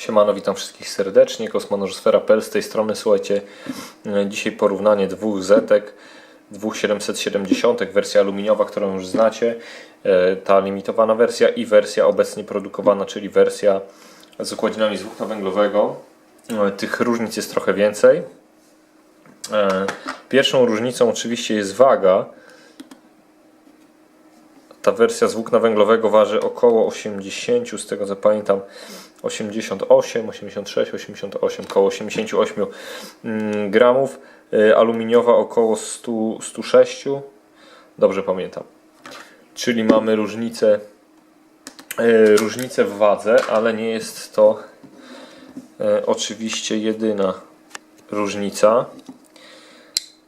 Siemano, witam wszystkich serdecznie. Kosmonożsfera.pl z tej strony. Słuchajcie, e, dzisiaj porównanie dwóch zetek, dwóch 770, wersja aluminiowa, którą już znacie, e, ta limitowana wersja i wersja obecnie produkowana, czyli wersja z układzinami z włókna węglowego. E, Tych różnic jest trochę więcej. Pierwszą różnicą oczywiście jest waga. Ta wersja z włókna węglowego waży około 80, z tego co pamiętam 88, 86, 88, około 88 mm, gramów. Y, Aluminiowa około 100, 106, dobrze pamiętam. Czyli mamy różnicę, y, różnicę w wadze, ale nie jest to y, oczywiście jedyna różnica.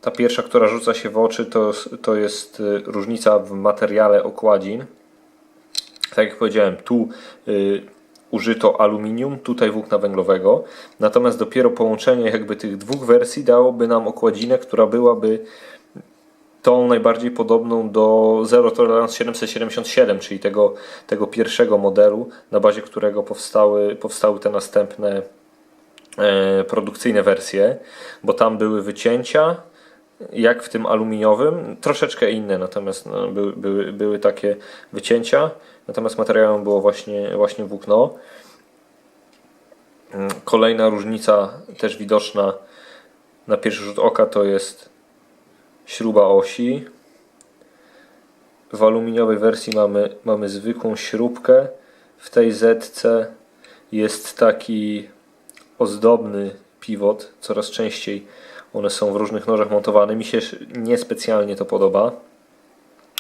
Ta pierwsza, która rzuca się w oczy, to, to jest y, różnica w materiale okładzin. Tak jak powiedziałem, tu y, użyto aluminium, tutaj włókna węglowego. Natomiast dopiero połączenie jakby tych dwóch wersji dałoby nam okładzinę, która byłaby tą najbardziej podobną do Zero Tolerance 777, czyli tego, tego pierwszego modelu, na bazie którego powstały, powstały te następne e, produkcyjne wersje, bo tam były wycięcia, jak w tym aluminiowym, troszeczkę inne, natomiast no, były, były, były takie wycięcia, natomiast materiałem było właśnie, właśnie włókno. Mm, Kolejna różnica też widoczna na pierwszy rzut oka to jest śruba osi. W aluminiowej wersji mamy, mamy zwykłą śrubkę. W tej zetce jest taki ozdobny pivot. Coraz częściej one są w różnych nożach montowane. Mi się niespecjalnie to podoba.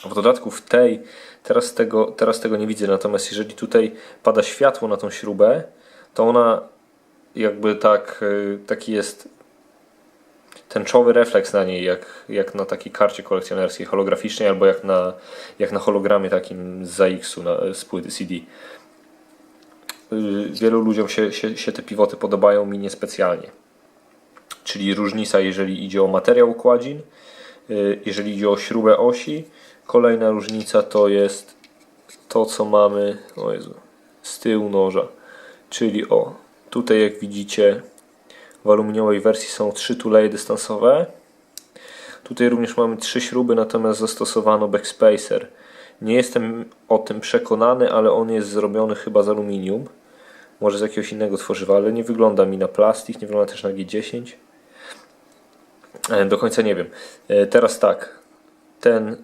W dodatku w tej, teraz tego, teraz tego nie widzę, natomiast jeżeli tutaj pada światło na tą śrubę, to ona jakby tak, y, taki jest tęczowy refleks na niej, jak, jak na takiej karcie kolekcjonerskiej holograficznej, albo jak na, jak na hologramie takim z ZX-u na, z płyty CD. Y, Wielu ludziom się, się, się te pivoty podobają, mi niespecjalnie. Czyli różnica, jeżeli idzie o materiał układzin, y, jeżeli idzie o śrubę osi. Kolejna różnica to jest to, co mamy o Jezu, z tyłu noża. Czyli o, tutaj jak widzicie w aluminiowej wersji są trzy tuleje dystansowe. Tutaj również mamy trzy śruby, natomiast zastosowano backspacer. Nie jestem o tym przekonany, ale on jest zrobiony chyba z aluminium. Może z jakiegoś innego tworzywa, ale nie wygląda mi na plastik, nie wygląda też na G10. E, Do końca nie wiem. E, Teraz tak. Ten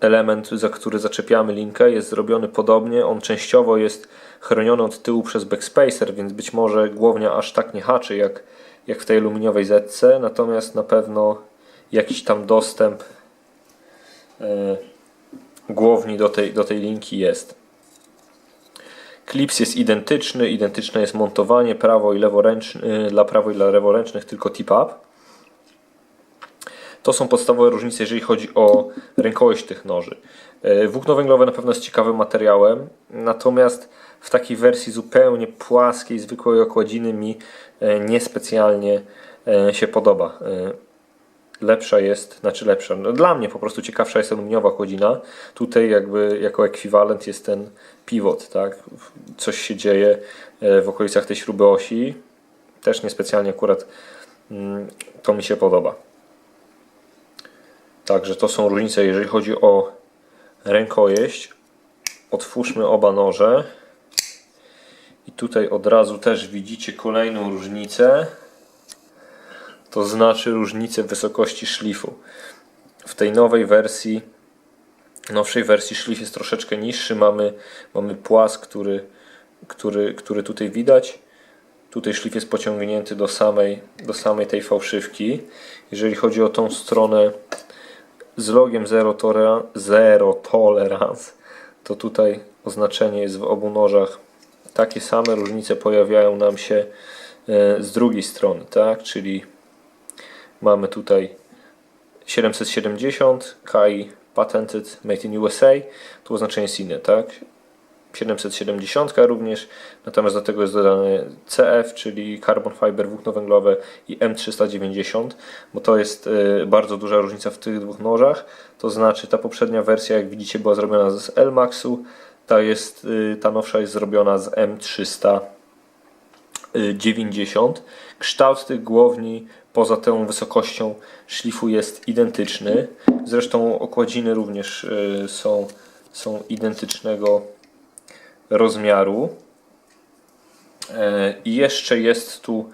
element, za który zaczepiamy linkę, jest zrobiony podobnie. On częściowo jest chroniony od tyłu przez backspacer, więc być może głownia aż tak nie haczy jak, jak w tej aluminiowej zetce, natomiast na pewno jakiś tam dostęp e, głowni do tej, do tej linki jest. Klips jest identyczny, identyczne jest montowanie prawo i leworęczny, dla prawo i dla leworęcznych tylko tip-up. To są podstawowe różnice, jeżeli chodzi o rękojeść tych noży. E, Włókno węglowe na pewno jest ciekawym materiałem, natomiast w takiej wersji zupełnie płaskiej, zwykłej okładziny mi e, niespecjalnie się podoba. Lepsza jest, znaczy lepsza, no dla mnie po prostu ciekawsza jest aluminiowa okładzina. Tutaj jakby jako ekwiwalent jest ten pivot, tak? Coś się dzieje e, w okolicach tej śruby osi. Też niespecjalnie akurat mm, to mi się podoba. Także to są różnice, jeżeli chodzi o rękojeść. Otwórzmy oba noże. I tutaj od razu też widzicie kolejną różnicę. To znaczy różnicę wysokości szlifu. W tej nowej wersji, nowszej wersji szlif jest troszeczkę niższy. Mamy, mamy płas, który, który, który tutaj widać. Tutaj szlif jest pociągnięty do samej, do samej tej fałszywki. Jeżeli chodzi o tą stronę z logiem Zero, tolera, zero Tolerance, to tutaj oznaczenie jest w obu nożach takie same. Różnice pojawiają nam się e, z drugiej strony, tak? Czyli mamy tutaj 770 KI Patented Made in USA. Tu oznaczenie inne, tak? 770 również, natomiast do tego jest dodane CF, czyli Carbon Fiber włókno węglowe i M390, bo to jest y, bardzo duża różnica w tych dwóch nożach. To znaczy ta poprzednia wersja, jak widzicie, była zrobiona z L-Maxu, Ta, jest, y, ta nowsza jest zrobiona z M390. Kształt tych głowni poza tą wysokością szlifu jest identyczny. Zresztą okładziny również y, są, są identycznego rozmiaru. E, I jeszcze jest tu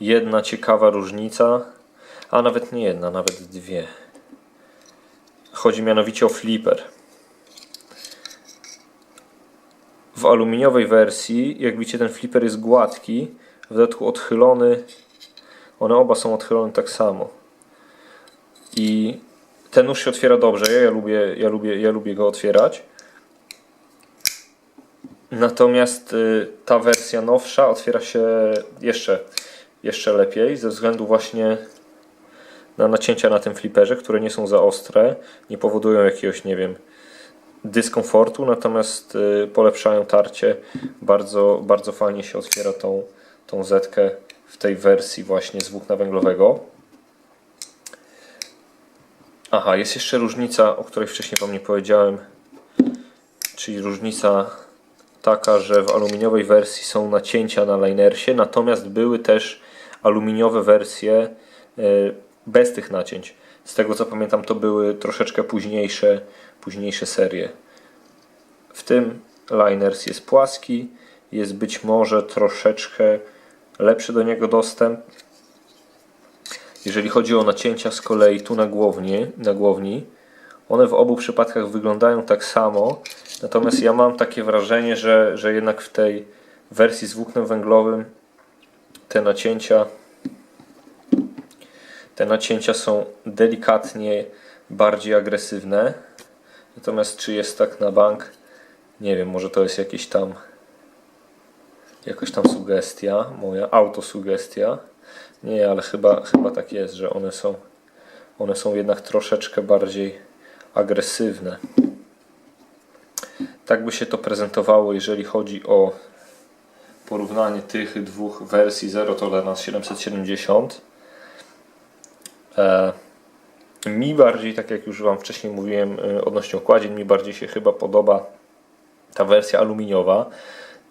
jedna ciekawa różnica, a nawet nie jedna, nawet dwie. Chodzi mianowicie o flipper. W aluminiowej wersji, jak widzicie, ten flipper jest gładki, w dodatku odchylony. One oba są odchylone tak samo. I ten nóż się otwiera dobrze. Ja, lubię, ja, lubię, ja lubię go otwierać. Natomiast y, ta wersja nowsza otwiera się jeszcze, jeszcze lepiej ze względu właśnie na nacięcia na tym fliperze, które nie są za ostre, nie powodują jakiegoś, nie wiem, dyskomfortu, natomiast y, polepszają tarcie. Bardzo, bardzo fajnie się otwiera tą, tą zetkę w tej wersji właśnie z włókna węglowego. Aha, jest jeszcze różnica, o której wcześniej Wam nie powiedziałem, czyli różnica taka, że w aluminiowej wersji są nacięcia na linersie, natomiast były też aluminiowe wersje y, bez tych nacięć. Z tego co pamiętam, to były troszeczkę późniejsze, późniejsze serie. W tym liners jest płaski, jest być może troszeczkę lepszy do niego dostęp. Jeżeli chodzi o nacięcia z kolei tu na głowni, na głowni one w obu przypadkach wyglądają tak samo, natomiast ja mam takie wrażenie, że, że jednak w tej wersji z włóknem węglowym te nacięcia te nacięcia są delikatnie bardziej agresywne. Natomiast czy jest tak na bank? Nie wiem, może to jest jakieś tam jakaś tam sugestia, moja autosugestia. Nie, ale chyba, chyba tak jest, że one są one są jednak troszeczkę bardziej agresywne. Tak by się to prezentowało, jeżeli chodzi o porównanie tych dwóch wersji Zero Tolerance 770. E, mi bardziej, tak jak już Wam wcześniej mówiłem e, odnośnie okładzin, mi bardziej się chyba podoba ta wersja aluminiowa.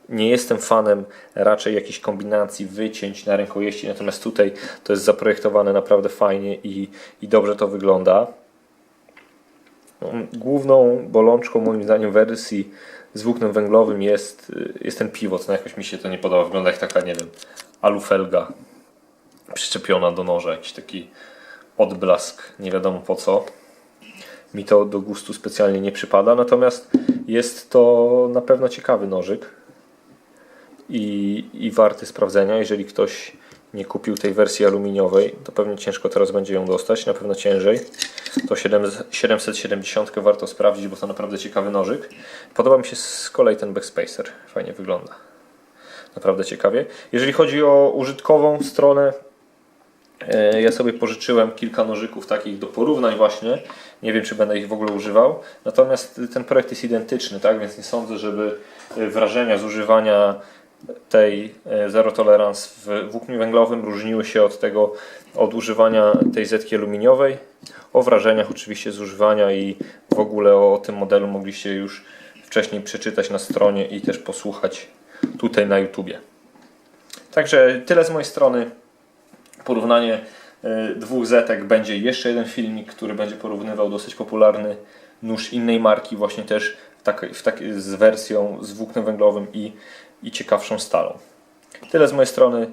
Nie jestem fanem raczej jakiejś kombinacji wycięć na rękojeści, natomiast tutaj to jest zaprojektowane naprawdę fajnie i, i dobrze to wygląda. No, Główną bolączką moim zdaniem wersji z włóknem węglowym jest, jest ten pivot. No jakoś mi się to nie podoba. Wygląda jak taka, nie wiem, alufelga przyczepiona do noża. Jakiś taki odblask, nie wiadomo po co. Mi to do gustu specjalnie nie przypada, natomiast jest to na pewno ciekawy nożyk i, i warty sprawdzenia. Jeżeli ktoś nie kupił tej wersji aluminiowej, to pewnie ciężko teraz będzie ją dostać, na pewno ciężej. To 7, 770 warto sprawdzić, bo to naprawdę ciekawy nożyk. Podoba mi się z kolei ten backspacer, fajnie wygląda. Naprawdę ciekawie. Jeżeli chodzi o użytkową stronę, E, Ja sobie pożyczyłem kilka nożyków takich do porównań właśnie. Nie wiem, czy będę ich w ogóle używał. Natomiast ten projekt jest identyczny, tak? Więc nie sądzę, żeby e, wrażenia z używania tej e, Zero Tolerance w włóknie węglowym różniły się od tego, od używania tej zetki aluminiowej. O wrażeniach oczywiście z używania i w ogóle o tym modelu mogliście już wcześniej przeczytać na stronie i też posłuchać tutaj na YouTubie. Także tyle z mojej strony porównanie y, dwóch zetek będzie jeszcze jeden filmik, który będzie porównywał dosyć popularny nóż innej marki, właśnie też w tak, w tak, z wersją z włóknem węglowym i, i ciekawszą stalą. Tyle z mojej strony.